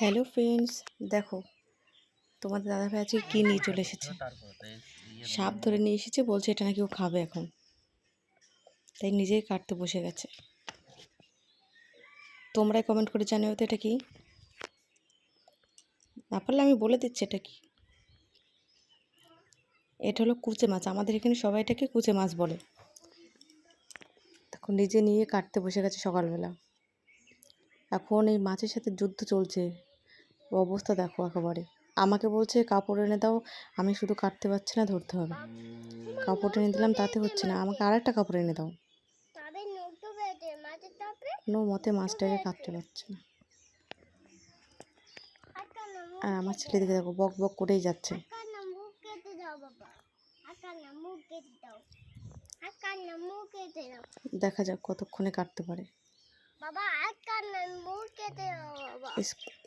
Hello friends, দেখো, তোমাদের দাদাভাই আজকে কী নিয়ে চলে এসেছে? সাপ ধরে নিয়ে এসেছে, বলছে এটা নাকি ও খাবে এখন। তাই নিজেই কাটতে বসে গেছে। তোমরাই কমেন্ট করে জানিও তো এটা কি? না পারলে আমি বলে দিচ্ছি এটা কি? এটা হলো কুচে মাছ, আমাদের এখানে সবাই এটাকে কুচে মাছ বলে। তখন নিজে নিয়ে কাটতে বসে গেছে সকালবেলা। এখন এই মাছের সাথে যুদ্ধ চলছে। অবস্থা দেখো একেবারে। আমাকে বলছে কাপড় এনে দাও আমি শুধু কাটতে পারছি না ধরতে হবে। কাপড় এনে দিলাম তাতে হচ্ছে না আমাকে আর একটা কাপড় এনে দাও। কোনো মতে মাছটাকে কাটতে পারছে না। আর আমার ছেলে দিকে দেখো বক বক করেই যাচ্ছে। দেখা যাক কতক্ষণে কাটতে পারে। বাবা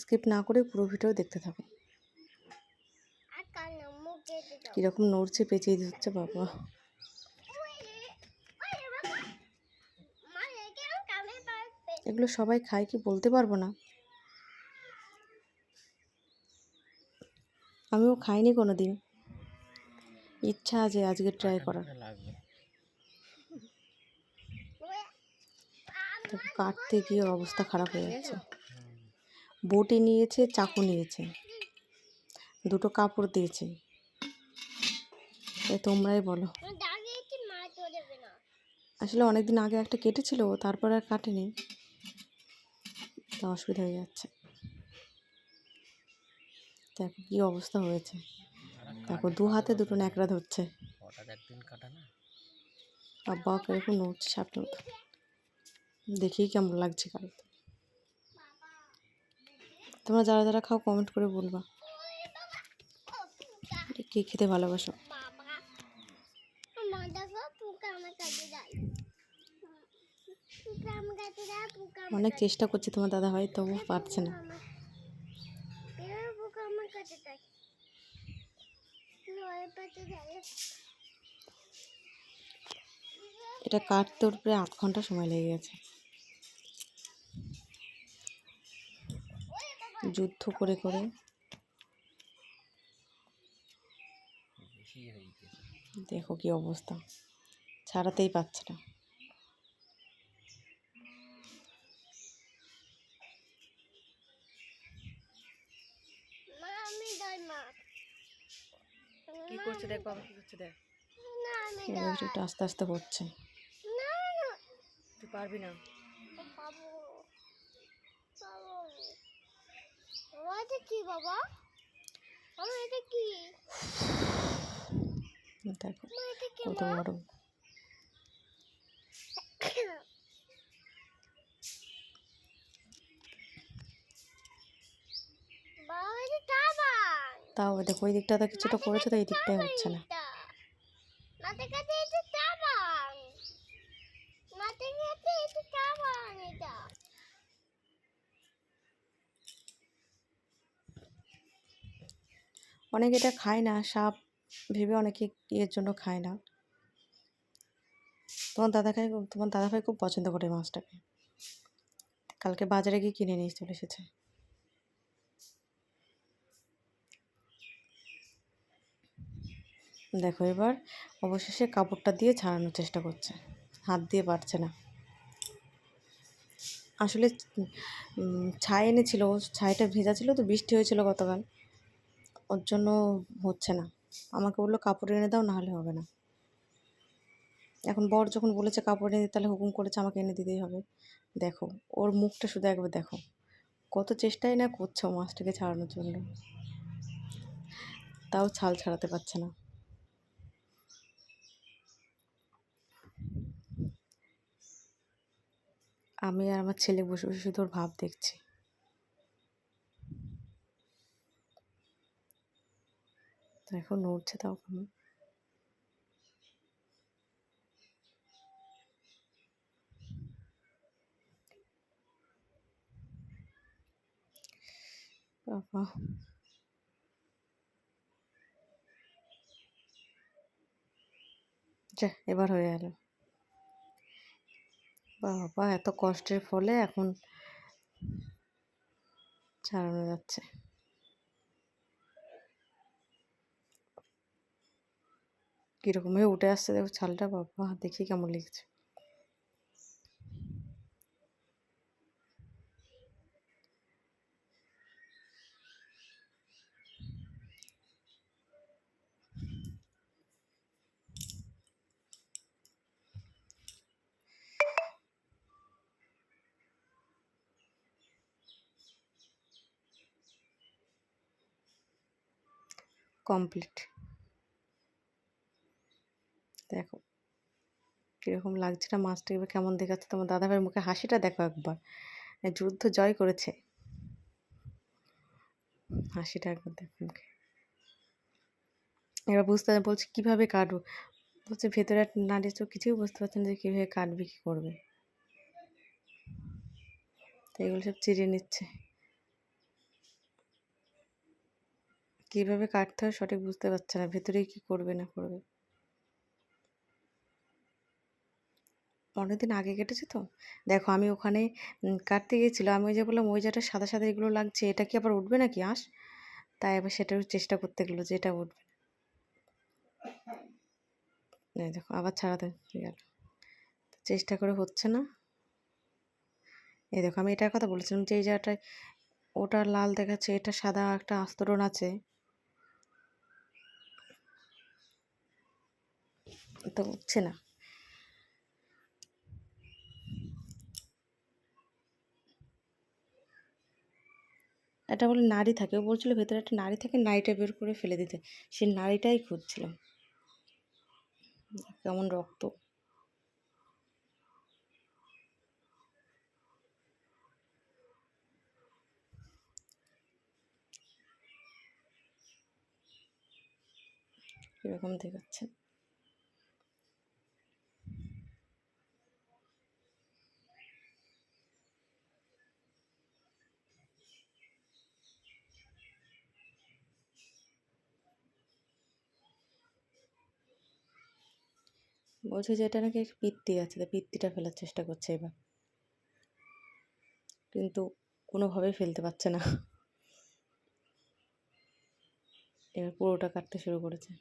স্কিপ না করে পুরো ভিডিও দেখতে থাকো। আকার না মুখ কেটে দাও কীরকম নড়ছে পেঁচিয়ে দিচ্ছে বাবা। এগুলো সবাই খায় কি বলতে পারব না? আমিও খাইনি কোনো দিন ইচ্ছা আছে আজকে ট্রাই করার ওরে তো কাটতে গিয়ে অবস্থা খারাপ হয়ে যাচ্ছে। বটি নিয়েছে চাকু নিয়েছে দুটো কাপড় দিয়েছে। এ তোমরাই বলো। আসলে অনেক দিন আগে একটা কেটেছিল তারপর আর কাটেনি। তো অসুবিধা হয়ে যাচ্ছে। দেখো কী অবস্থা হয়েছে। দেখো দু হাতে দুটো ন্যাকড়া ধরছে। আব্বা কীরকম নড়ছে সাপের দেখেই কেমন লাগছে কাল তোমরা যারা যারা খাও কমেন্ট করে বলবা। কে খেতে ভালোবাসো? দেখো অনেক চেষ্টা করছে তোমার দাদা ভাই তবু পারছে না। এটা কাটতে ওর আট ঘণ্টা সময় লেগে গেছে। যুদ্ধ করে করে। দেখো কি অবস্থা। ছাড়াতেই পারছে না। কি করছে দেখো কি করছে একটু আস্তে আস্তে হচ্ছে না না। তুই পারবি না বাবু বাবু বাবা এটা কি বাবা? বাবা এটা কি? দেখো কত বড়? তাও দেখো ওই দিকটা তো কিছুটা করেছে তো এই দিকটাই হচ্ছে না মাথা কাছে এটা টাবান মাথা কাছে এটা টাবান এটা অনেকে এটা খায় না, সাপ ভেবে অনেকে ইয়ের জন্য খায় না। তোমার দাদা খায় তোমার দাদা ভাই খুব পছন্দ করে মাছটাকে। কালকে বাজারে গিয়ে কিনে নিয়ে চলে এসেছে। দেখো এবার অবশেষে কাপড়টা দিয়ে ছাড়ানোর চেষ্টা করছে। হাত দিয়ে পারছে না। আসলে ছাই এনেছিল, ছাইটা ভেজা ছিল তো বৃষ্টি হয়েছিল গতকাল। ওর জন্য হচ্ছে না। আমাকে বলল, কাপড় এনে দাও, নাহলে হবে না। এখন বর যখন বলেছে, কাপড় এনে দিতে তাহলে হুকুম করেছে আমাকে এনে দিতেই হবে। দেখো, ওর মুখটা শুধু একবার দেখো। কত চেষ্টাই না করছে মাছটাকে ছাড়ানোর জন্য। তাও ছাল ছাড়াতে পারছে না। আমি আর আমার ছেলে বসে বসে শুধু ওর ভাব দেখছি। এখন নড়ছে তাও কেমন? বাবা। যা, এবার হয়ে গেল। বাবা, এত কষ্টের ফলে এখন ছাড়ানো যাচ্ছে। কীরকম হয়ে উঠে আসছে দেখো ছালটা বাবা দেখি কেমন লেগেছে। কমপ্লিট। দেখো, কীরকম লাগছে না মাছটা, এবার কেমন দেখাচ্ছে? তোমার দাদাভাইয়ের মুখে হাসিটা দেখো একবার। যুদ্ধ জয় করেছে। হাসিটা একবার দেখো মুখে। এবার বুঝতে বলছি, কীভাবে কাটবো? বলছে, ভেতরে নাড়ি তো কিছুই বুঝতে পারছে না যে কীভাবে কাটবে, কী করবে? তো এগুলো সব চিড়ে নিচ্ছে। কীভাবে কাটতে হয় সঠিক বুঝতে পারছে না ভেতরে কী করবে, না করবে। অনেকদিন আগে কেটেছে তো। দেখো, আমি ওখানে কাটতে গিয়েছিলাম আমি ওই যে বললাম, ওই যেটা সাদা সাদা এগুলো লাগছে, এটা কি আবার উঠবে নাকি? আঁশ তাই আবার সেটাও চেষ্টা করতে গেলো যে এটা উঠবে। দেখো, আবার ছাড়াতে গেল। চেষ্টা করে হচ্ছে না। এই দেখো, আমি এটার কথা বলেছিলাম যে এই জায়গাটায় ওটা লাল দেখাচ্ছে, এটা সাদা একটা আস্তরণ আছে। তো উঠছে না। এটা বলে নাড়ি থাকে। ও বলছিল ভেতরে একটা নাড়ি থাকে নাড়িটা বের করে ফেলে দিতে। সেই নাড়িটাই খুঁজছিলাম। কেমন রক্ত। এরকম দেখাচ্ছে। বলছে যে এটা নাকি পিত্তি আছে, তা পিত্তিটা ফেলার চেষ্টা করছে এবার। কিন্তু কোনোভাবেই ফেলতে পারছে না। এবার পুরোটা কাটতে শুরু করেছে।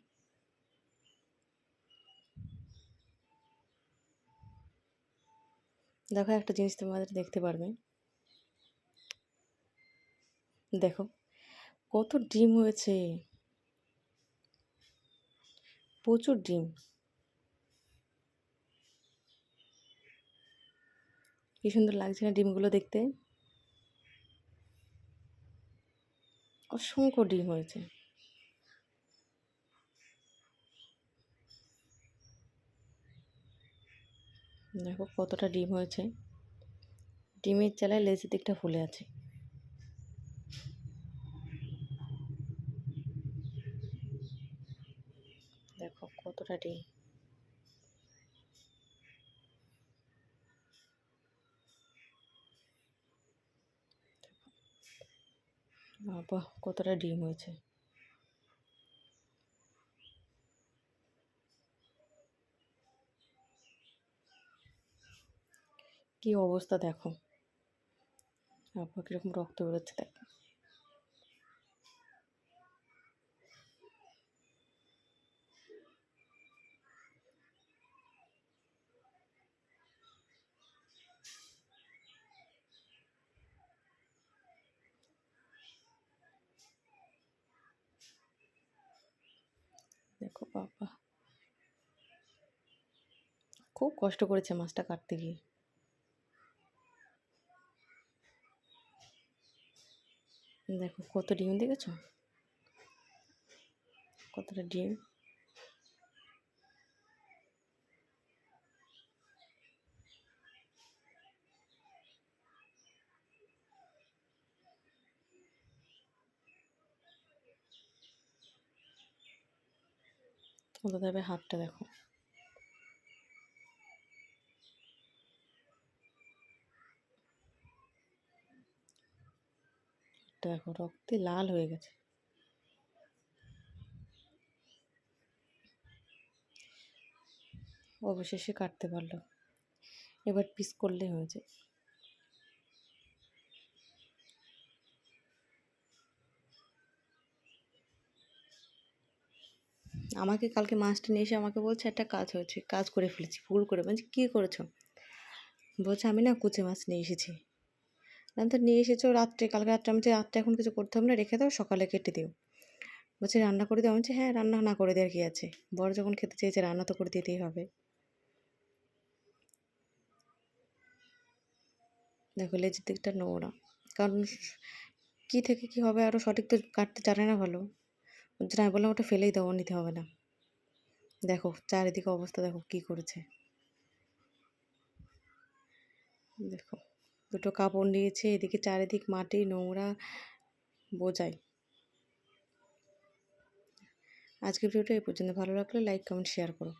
দেখো একটা জিনিস তোমাদের দেখতে পারবে। দেখো, কত ডিম হয়েছে। প্রচুর ডিম। কি সুন্দর লাগছে না ডিমগুলো দেখতে? অসংখ্য ডিম হয়েছে। দেখো কতটা ডিম হয়েছে। ডিমের চালায় লেজের দিকটা ফুলে আছে। দেখো কতটা ডিম। বাবা কতটা ডিম হয়েছে। কি অবস্থা দেখো। বাবা কীরকম রক্ত বেরোচ্ছে দেখো। দেখো বাবা। খুব কষ্ট করেছে মাছটা কাটতে গিয়ে। দেখো কত ডিম দেখেছ? কতটা ডিম? তোমাদের দাদাভাই হাতটা দেখো। দেখো, রক্তে লাল হয়ে গেছে। অবশেষে কাটতে পারল। এবার পিস করলে হয়ে আমাকে কালকে মাছটা নিয়ে এসে আমাকে বলছে, একটা কাজ হয়েছে, কাজ করে ফেলেছি, ভুল করে বলছি কী করেছ? বলছে, আমি না কুচে মাছ নিয়ে এসেছি। আমি তো নিয়ে এসেছ রাত্রে, কালকে রাত্রে আমি রাত্রে এখন কিছু করতে হবে না, রেখে দাও, সকালে কেটে দিও। বলছে, রান্না করে দিও? আমি বলছি হ্যাঁ রান্না না করে দেওয়ার কী আছে? বড় যখন খেতে চেয়েছে, রান্না তো করে দিতেই হবে। দেখো, লেজের দিকটা নোংরা। কারণ কী থেকে কী হবে আরও সঠিক তো কাটতে জানে না ভালো। ওর না, বললাম ওটা ফেলেই দেওয়া নিতে হবে না। দেখো, চারিদিকে অবস্থা, দেখো কি করেছে। দেখো, দুটো কাপড় নিয়েছে, এদিকে চারিদিক মাটি, নোংরা, বোঝাই। আজকের ভিডিওটা এই পর্যন্ত। ভালো লাগলে লাইক, কমেন্ট, শেয়ার করো।